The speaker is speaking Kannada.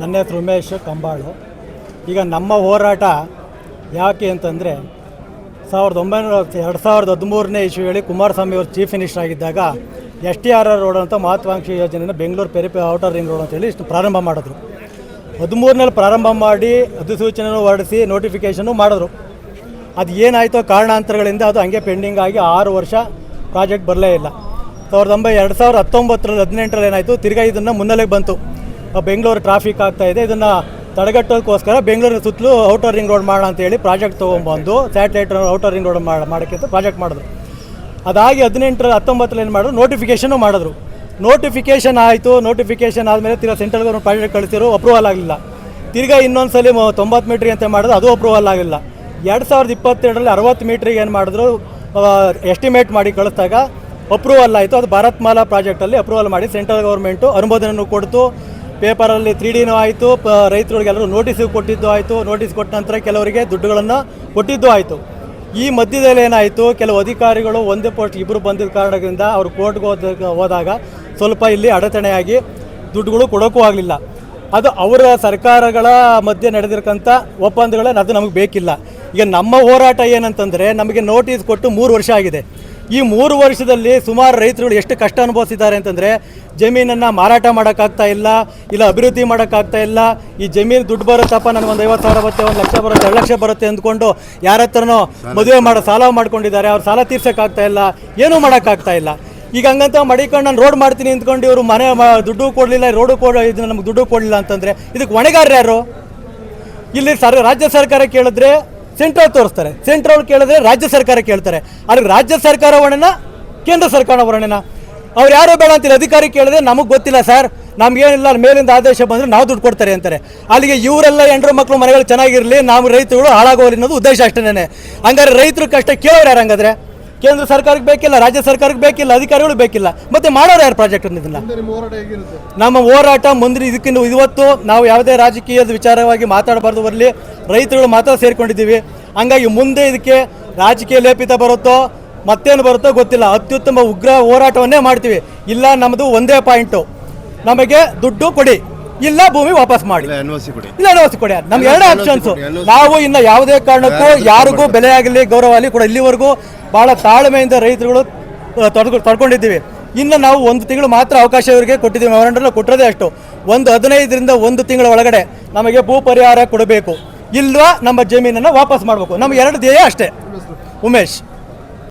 ನನ್ನ ಹೆಸರು ಉಮೇಶ್ ಕಂಬಾಳು. ಈಗ ನಮ್ಮ ಹೋರಾಟ ಯಾಕೆ ಅಂತಂದರೆ, ಸಾವಿರದ ಒಂಬೈನೂರ, ಎರಡು ಸಾವಿರದ ಹದಿಮೂರನೇ ಇಶುವೇಳಿ ಕುಮಾರಸ್ವಾಮಿ ಅವರು ಚೀಫ್ ಮಿನಿಸ್ಟರ್ ಆಗಿದ್ದಾಗ S T R R road ಅಂತ ಮಹತ್ವಾಕಾಂಕ್ಷಿ ಯೋಜನೆಯನ್ನು ಬೆಂಗಳೂರು ಪೆರಿಪೆ ಔಟರ್ ರಿಂಗ್ ರೋಡ್ ಅಂತೇಳಿ ಇಷ್ಟು ಪ್ರಾರಂಭ ಮಾಡಿದ್ರು. ಹದಿಮೂರನಲ್ಲಿ ಪ್ರಾರಂಭ ಮಾಡಿ ಅಧಿಸೂಚನೆಯನ್ನು ಹೊರಡಿಸಿ ನೋಟಿಫಿಕೇಷನು ಮಾಡಿದ್ರು. ಅದು ಏನಾಯಿತೋ ಕಾರಣಾಂತರಗಳಿಂದ ಅದು ಹಂಗೆ ಪೆಂಡಿಂಗ್ ಆಗಿ ಆರು ವರ್ಷ ಪ್ರಾಜೆಕ್ಟ್ ಬರಲೇ ಇಲ್ಲ. ಸಾವಿರದ ಒಂಬೈ ಎರಡು ಸಾವಿರದ ಹತ್ತೊಂಬತ್ತರಲ್ಲಿ ಹದಿನೆಂಟರಲ್ಲಿ ಏನಾಯಿತು, ತಿರ್ಗಾ ಇದನ್ನು ಮುನ್ನೆಲೆಗೆ ಬಂತು. ಬೆಂಗಳೂರು ಟ್ರಾಫಿಕ್ ಆಗ್ತಾ ಇದೆ. ಇದನ್ನು ತಡೆಗಟ್ಟೋದಕ್ಕೋಸ್ಕರ ಬೆಂಗಳೂರಿನ ಸುತ್ತಲೂ ಔಟರ್ ರಿಂಗ್ ರೋಡ್ ಮಾಡೋಣ ಅಂತೇಳಿ ಪ್ರಾಜೆಕ್ಟ್ ತೊಗೊಂಬಂದು ಸ್ಯಾಟಲೈಟ್ ಔಟರ್ ರಿಂಗ್ ರೋಡ್ ಮಾಡಿ ಮಾಡೋಕ್ಕೆ ಅಂತ ಪ್ರಾಜೆಕ್ಟ್ ಮಾಡಿದ್ರು. ಅದಾಗಿ ಹದಿನೆಂಟರ ಹತ್ತೊಂಬತ್ತರಲ್ಲಿ ಏನು ಮಾಡಿದ್ರು? ನೋಟಿಫಿಕೇಷನು ಮಾಡಿದ್ರು. ನೋಟಿಫಿಕೇಷನ್ ಆಯಿತು. ನೋಟಿಫಿಕೇಷನ್ ಆದಮೇಲೆ ತಿರ್ಗಾ ಸೆಂಟ್ರಲ್ ಗೌರ್ಮೆಂಟ್ ಪ್ರಾಜೆಕ್ಟ್ ಕಳಿಸಿರು ಅಪ್ರೂವಲ್ ಆಗಲಿಲ್ಲ. ತಿರ್ಗಾ ಇನ್ನೊಂದು ಸಲ ತೊಂಬತ್ತು ಮೀಟ್ರಿಗೆ ಅಂತ ಮಾಡಿದ್ರು. ಅದು ಅಪ್ರೂವಲ್ ಆಗಲಿಲ್ಲ ಎರಡು ಸಾವಿರದ ಇಪ್ಪತ್ತೆರಡರಲ್ಲಿ ಅರವತ್ತು ಮೀಟ್ರಿಗೆ ಏನು ಮಾಡಿದ್ರು? ಎಸ್ಟಿಮೇಟ್ ಮಾಡಿ ಕಳಿಸಿದಾಗ ಅಪ್ರೂವಲ್ ಆಯಿತು. ಅದು ಭಾರತ್ ಮಾಲಾ ಪ್ರಾಜೆಕ್ಟಲ್ಲಿ ಅಪ್ರೂವಲ್ ಮಾಡಿ ಸೆಂಟ್ರಲ್ ಗೌರ್ಮೆಂಟು ಅನುಮೋದನೆಯನ್ನು ಕೊಡ್ತು. ಪೇಪರಲ್ಲಿ ತ್ರೀ ಡಿನೂ ಆಯಿತು ಪ, ರೈತರುಗಳಿಗೆಲ್ಲರೂ ನೋಟಿಸ್ ಕೊಟ್ಟಿದ್ದು ಆಯಿತು ನೋಟಿಸ್ ಕೊಟ್ಟ ನಂತರ ಕೆಲವರಿಗೆ ದುಡ್ಡುಗಳನ್ನು ಕೊಟ್ಟಿದ್ದು ಆಯಿತು ಈ ಮಧ್ಯದಲ್ಲಿ ಏನಾಯಿತು, ಕೆಲವು ಅಧಿಕಾರಿಗಳು ಒಂದೇ ಪೋಸ್ಟ್ ಇಬ್ಬರು ಬಂದಿದ್ದ ಕಾರಣದಿಂದ ಅವರು ಕೋರ್ಟ್ಗೆ ಹೋದ, ಹೋದಾಗ ಸ್ವಲ್ಪ ಇಲ್ಲಿ ಅಡಚಣೆಯಾಗಿ ದುಡ್ಡುಗಳು ಕೊಡೋಕ್ಕೂ ಆಗಲಿಲ್ಲ. ಅದು ಅವರ ಸರ್ಕಾರಗಳ ಮಧ್ಯೆ ನಡೆದಿರ್ತಕ್ಕಂಥ ಒಪ್ಪಂದಗಳನ್ನ ಅದು ನಮಗೆ ಬೇಕಿಲ್ಲ. ಈಗ ನಮ್ಮ ಹೋರಾಟ ಏನಂತಂದರೆ, ನಮಗೆ ನೋಟಿಸ್ ಕೊಟ್ಟು ಮೂರು ವರ್ಷ ಆಗಿದೆ. ಈ ಮೂರು ವರ್ಷದಲ್ಲಿ ಸುಮಾರು ರೈತರುಗಳು ಎಷ್ಟು ಕಷ್ಟ ಅನುಭವಿಸಿದ್ದಾರೆ ಅಂತಂದರೆ ಜಮೀನನ್ನು ಮಾರಾಟ ಮಾಡೋಕ್ಕಾಗ್ತಾ ಇಲ್ಲ ಇಲ್ಲ ಅಭಿವೃದ್ಧಿ ಮಾಡೋಕ್ಕಾಗ್ತಾ ಇಲ್ಲ. ಈ ಜಮೀನು ದುಡ್ಡು ಬರುತ್ತಪ್ಪ ನನಗೆ ಒಂದು ಐವತ್ತು ಸಾವಿರ ಬರುತ್ತೆ ಒಂದು ಲಕ್ಷ ಬರುತ್ತೆ ಎರಡು ಲಕ್ಷ ಬರುತ್ತೆ ಅಂದ್ಕೊಂಡು ಯಾರ ಹತ್ರನೋ ಮದುವೆ ಮಾಡೋ ಸಾಲ ಮಾಡ್ಕೊಂಡಿದ್ದಾರೆ ಅವ್ರು ಸಾಲ ತೀರ್ಸೋಕ್ಕಾಗ್ತಾ ಇಲ್ಲ ಏನೂ ಮಾಡೋಕ್ಕಾಗ್ತಾ ಇಲ್ಲ. ಈಗ ಹಂಗಂತ ಮಡಿಕೊಂಡು ನಾನು ರೋಡ್ ಮಾಡ್ತೀನಿ ಅಂದ್ಕೊಂಡು ಇವರು ಮನೆ ದುಡ್ಡು ಕೊಡಲಿಲ್ಲ ರೋಡು ಕೊಡ ಇದು ನಮ್ಗೆ ದುಡ್ಡು ಕೊಡಲಿಲ್ಲ ಅಂತಂದರೆ ಇದಕ್ಕೆ ಹೊಣೆಗಾರರು ಯಾರು? ಇಲ್ಲಿ ಸರ್ ರಾಜ್ಯ ಸರ್ಕಾರ ಕೇಳಿದ್ರೆ ಸೆಂಟ್ರಲ್ ತೋರಿಸ್ತಾರೆ. ಸೆಂಟ್ರಲ್ ಕೇಳಿದ್ರೆ ರಾಜ್ಯ ಸರ್ಕಾರ ಕೇಳ್ತಾರೆ. ಅದಕ್ಕೆ ರಾಜ್ಯ ಸರ್ಕಾರ ವರ್ಣನ, ಕೇಂದ್ರ ಸರ್ಕಾರ ವರ್ಣನ? ಅವ್ರು ಯಾರೋ ಬೇಡ ಅಂತಿಲ್ಲ. ಅಧಿಕಾರಿ ಕೇಳಿದ್ರೆ, ನಮಗೆ ಗೊತ್ತಿಲ್ಲ ಸರ್. ನಮಗೇನಿಲ್ಲ ಮೇಲಿಂದ ಆದೇಶ ಬಂದರೆ ನಾವು ದುಡ್ಡು ಕೊಡ್ತಾರೆ ಅಂತಾರೆ. ಅಲ್ಲಿಗೆ ಇವರೆಲ್ಲ ಹೆಂಡ್ರು ಮಕ್ಕಳು ಮನೆಗಳು ಚೆನ್ನಾಗಿರಲಿ, ನಾವು ರೈತರುಗಳು ಹಾಳಾಗೋಲಿ ಅನ್ನೋದು ಉದ್ದೇಶ ಅಷ್ಟೇನೆ. ಹಂಗಾರೆ ರೈತರು ಕಷ್ಟ ಕೇಳೋರು ಯಾರು ಹಂಗಾದ್ರೆ ಕೇಂದ್ರ ಸರ್ಕಾರಕ್ಕೆ ಬೇಕಿಲ್ಲ ರಾಜ್ಯ ಸರ್ಕಾರಕ್ಕೆ ಬೇಕಿಲ್ಲ ಅಧಿಕಾರಿಗಳು ಬೇಕಿಲ್ಲ. ಮತ್ತೆ ಮಾಡೋರು ಯಾರು ಪ್ರಾಜೆಕ್ಟ್ ಇದನ್ನ ನಿಮ್ಮ ಹೋರಾಟ ಹೇಗಿರುತ್ತೆ? ನಮ್ಮ ಹೋರಾಟ ಮುಂದಿನ ಇದಕ್ಕಿಂತ ಇವತ್ತು ನಾವು ಯಾವುದೇ ರಾಜಕೀಯದ ವಿಚಾರವಾಗಿ ಮಾತಾಡಬಾರ್ದು ಬರಲಿ. ರೈತರುಗಳು ಮಾತ್ರ ಸೇರಿಕೊಂಡಿದ್ದೀವಿ. ಹಂಗಾಗಿ ಮುಂದೆ ಇದಕ್ಕೆ ರಾಜಕೀಯ ಲೇಪಿತ ಬರುತ್ತೋ ಮತ್ತೇನು ಬರುತ್ತೋ ಗೊತ್ತಿಲ್ಲ. ಅತ್ಯುತ್ತಮ ಉಗ್ರ ಹೋರಾಟವನ್ನೇ ಮಾಡ್ತೀವಿ. ಇಲ್ಲ ನಮ್ಮದು ಒಂದೇ ಪಾಯಿಂಟು ನಮಗೆ ದುಡ್ಡು ಕೊಡಿ. ಇಲ್ಲ ಭೂಮಿ ವಾಪಸ್ ಮಾಡಿ. ಇಲ್ಲ ಒ ಕೊಡಿ. ಇಲ್ಲ ನೋಸಿ ಕೊಡಿ. ನಮ್ಗೆ ಎರಡು ಆಪ್ಷನ್ಸ್ ನಾವು ಇನ್ನ ಯಾವುದೇ ಕಾರಣಕ್ಕೂ ಯಾರಿಗೂ ಬೆಲೆ ಆಗಲಿ ಗೌರವ ಆಗಲಿ ಕೂಡ ಇಲ್ಲಿವರೆಗೂ ಬಹಳ ತಾಳ್ಮೆಯಿಂದ ರೈತರುಗಳು ತೊಡ್ಕೊ ತಡ್ಕೊಂಡಿದ್ದೀವಿ. ಇನ್ನು ನಾವು ಒಂದು ತಿಂಗಳು ಮಾತ್ರ ಅವಕಾಶ ಇವರಿಗೆ ಕೊಟ್ಟಿದ್ದೀವಿ. ಮೆಮೊರಂಡಲ್ ಕೊಟ್ಟಿರೋದೇ ಅಷ್ಟು. ಒಂದು ಹದಿನೈದರಿಂದ ಒಂದು ತಿಂಗಳ ಒಳಗಡೆ ನಮಗೆ ಭೂ ಪರಿಹಾರ ಕೊಡಬೇಕು. ಇಲ್ವಾ ನಮ್ಮ ಜಮೀನನ್ನು ವಾಪಸ್ ಮಾಡಬೇಕು. ನಮ್ಗೆ ಎರಡು ಧ್ಯೇಯ ಅಷ್ಟೇ. ಉಮೇಶ್.